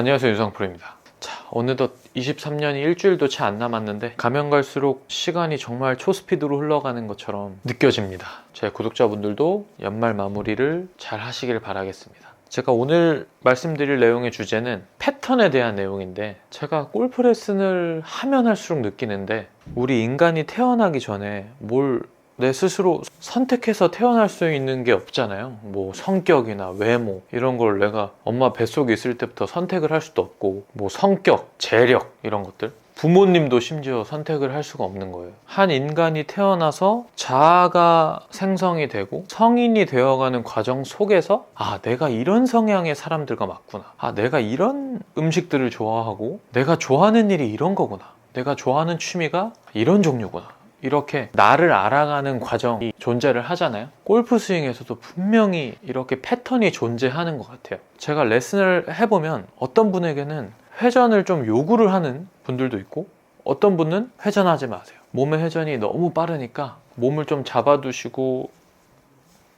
안녕하세요 유성 프로입니다. 자 어느덧 23년이 일주일도 채 안 남았는데 가면 갈수록 시간이 정말 초스피드로 흘러가는 것처럼 느껴집니다. 제 구독자분들도 연말 마무리를 잘 하시길 바라겠습니다. 제가 오늘 말씀드릴 내용의 주제는 패턴에 대한 내용인데 제가 골프 레슨을 하면 할수록 느끼는데 우리 인간이 태어나기 전에 뭘 내 스스로 선택해서 태어날 수 있는 게 없잖아요. 뭐 성격이나 외모 이런 걸 내가 엄마 뱃속에 있을 때부터 선택을 할 수도 없고 뭐 성격, 재력 이런 것들 부모님도 심지어 선택을 할 수가 없는 거예요. 한 인간이 태어나서 자아가 생성이 되고 성인이 되어가는 과정 속에서 아, 내가 이런 성향의 사람들과 맞구나. 아, 내가 이런 음식들을 좋아하고 내가 좋아하는 일이 이런 거구나. 내가 좋아하는 취미가 이런 종류구나. 이렇게 나를 알아가는 과정이 존재를 하잖아요. 골프 스윙에서도 분명히 이렇게 패턴이 존재하는 것 같아요. 제가 레슨을 해보면 어떤 분에게는 회전을 좀 요구를 하는 분들도 있고 어떤 분은 회전하지 마세요. 몸의 회전이 너무 빠르니까 몸을 좀 잡아두시고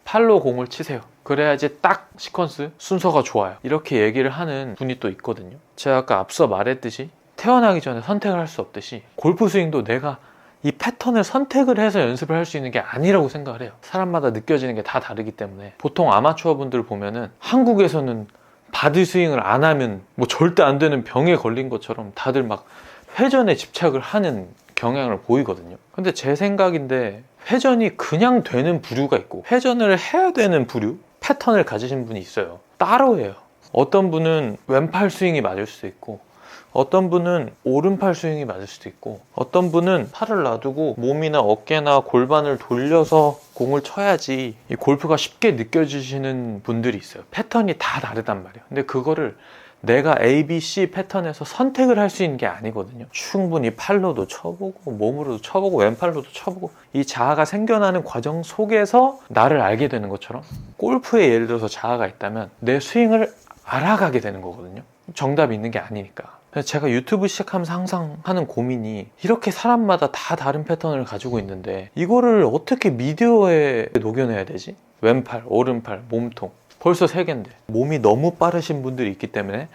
팔로 공을 치세요. 그래야지 딱 시퀀스 순서가 좋아요. 이렇게 얘기를 하는 분이 또 있거든요. 제가 아까 앞서 말했듯이 태어나기 전에 선택을 할 수 없듯이 골프 스윙도 내가 이 패턴을 선택을 해서 연습을 할 수 있는 게 아니라고 생각을 해요. 사람마다 느껴지는 게 다 다르기 때문에 보통 아마추어 분들 보면은 한국에서는 바디 스윙을 안 하면 뭐 절대 안 되는 병에 걸린 것처럼 다들 막 회전에 집착을 하는 경향을 보이거든요. 근데 제 생각인데 회전이 그냥 되는 부류가 있고 회전을 해야 되는 부류 패턴을 가지신 분이 있어요. 따로 해요. 어떤 분은 왼팔 스윙이 맞을 수도 있고 어떤 분은 오른팔 스윙이 맞을 수도 있고 어떤 분은 팔을 놔두고 몸이나 어깨나 골반을 돌려서 공을 쳐야지 이 골프가 쉽게 느껴지시는 분들이 있어요. 패턴이 다 다르단 말이에요. 근데 그거를 내가 A, B, C 패턴에서 선택을 할 수 있는 게 아니거든요. 충분히 팔로도 쳐보고 몸으로도 쳐보고 왼팔로도 쳐보고 이 자아가 생겨나는 과정 속에서 나를 알게 되는 것처럼 골프에 예를 들어서 자아가 있다면 내 스윙을 알아가게 되는 거거든요. 정답이 있는 게 아니니까 제가 유튜브 시작하면서 항상 하는 고민이 이렇게 사람마다 다 다른 패턴을 가지고 있는데 이거를 어떻게 미디어에 녹여내야 되지? 왼팔, 오른팔, 몸통. 벌써 세 개인데. 몸이 너무 빠르신 분들이 있기 때문에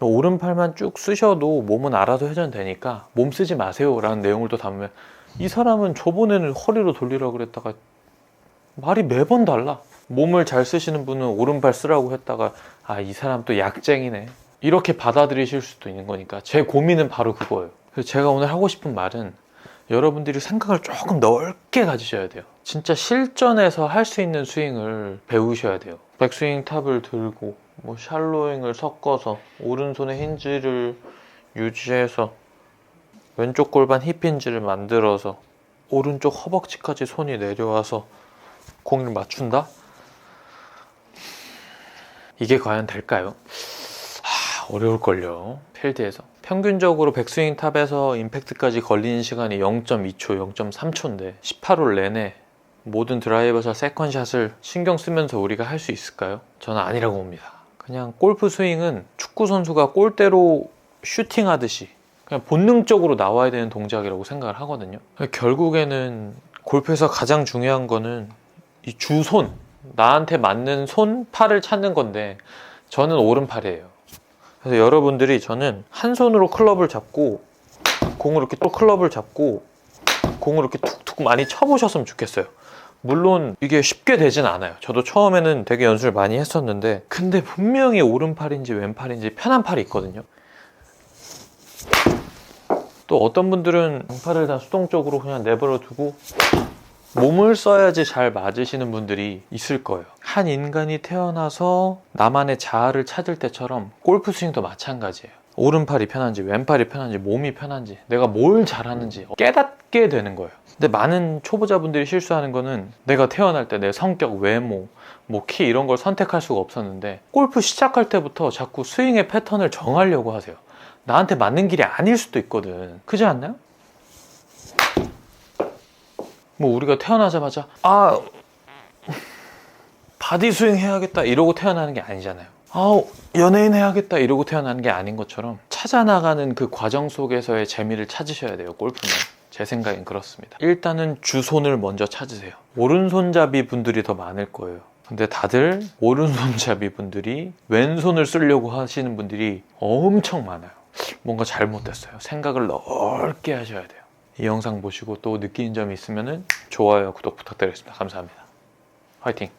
오른팔만 쭉 쓰셔도 몸은 알아서 회전되니까 몸 쓰지 마세요 라는 내용을 또 담으면 이 사람은 저번에는 허리로 돌리라고 그랬다가 말이 매번 달라. 몸을 잘 쓰시는 분은 오른팔 쓰라고 했다가 아 이 사람 또 약쟁이네 이렇게 받아들이실 수도 있는 거니까 제 고민은 바로 그거예요. 그래서 제가 오늘 하고 싶은 말은 여러분들이 생각을 조금 넓게 가지셔야 돼요. 진짜 실전에서 할 수 있는 스윙을 배우셔야 돼요. 백스윙 탑을 들고 뭐 샬로잉을 섞어서 오른손의 힌지를 유지해서 왼쪽 골반 힙힌지를 만들어서 오른쪽 허벅지까지 손이 내려와서 공을 맞춘다? 이게 과연 될까요? 어려울걸요. 필드에서. 평균적으로 백스윙 탑에서 임팩트까지 걸리는 시간이 0.2초, 0.3초인데 18홀 내내 모든 드라이버샷, 세컨샷을 신경 쓰면서 우리가 할 수 있을까요? 저는 아니라고 봅니다. 그냥 골프 스윙은 축구 선수가 골대로 슈팅하듯이 그냥 본능적으로 나와야 되는 동작이라고 생각을 하거든요. 결국에는 골프에서 가장 중요한 거는 이 주손, 나한테 맞는 손, 팔을 찾는 건데 저는 오른팔이에요. 그래서 여러분들이 저는 한 손으로 클럽을 잡고 공을 이렇게 또 클럽을 잡고 공을 이렇게 툭툭 많이 쳐보셨으면 좋겠어요. 물론 이게 쉽게 되진 않아요. 저도 처음에는 되게 연습을 많이 했었는데 근데 분명히 오른팔인지 왼팔인지 편한 팔이 있거든요. 또 어떤 분들은 양팔을 다 수동적으로 그냥 내버려 두고 몸을 써야지 잘 맞으시는 분들이 있을 거예요. 한 인간이 태어나서 나만의 자아를 찾을 때처럼 골프 스윙도 마찬가지예요. 오른팔이 편한지 왼팔이 편한지 몸이 편한지 내가 뭘 잘하는지 깨닫게 되는 거예요. 근데 많은 초보자분들이 실수하는 거는 내가 태어날 때 내 성격, 외모, 뭐 키 이런 걸 선택할 수가 없었는데 골프 시작할 때부터 자꾸 스윙의 패턴을 정하려고 하세요. 나한테 맞는 길이 아닐 수도 있거든. 그지 않나요? 뭐 우리가 태어나자마자 아 바디 스윙 해야겠다 이러고 태어나는 게 아니잖아요. 아 연예인 해야겠다 이러고 태어나는 게 아닌 것처럼 찾아 나가는 그 과정 속에서의 재미를 찾으셔야 돼요. 골프는 제 생각엔 그렇습니다. 일단은 주손을 먼저 찾으세요. 오른손잡이 분들이 더 많을 거예요. 근데 다들 오른손잡이 분들이 왼손을 쓰려고 하시는 분들이 엄청 많아요. 뭔가 잘못됐어요. 생각을 넓게 하셔야 돼요. 이 영상 보시고 또 느끼는 점이 있으면 좋아요, 구독 부탁드리겠습니다. 감사합니다. 화이팅!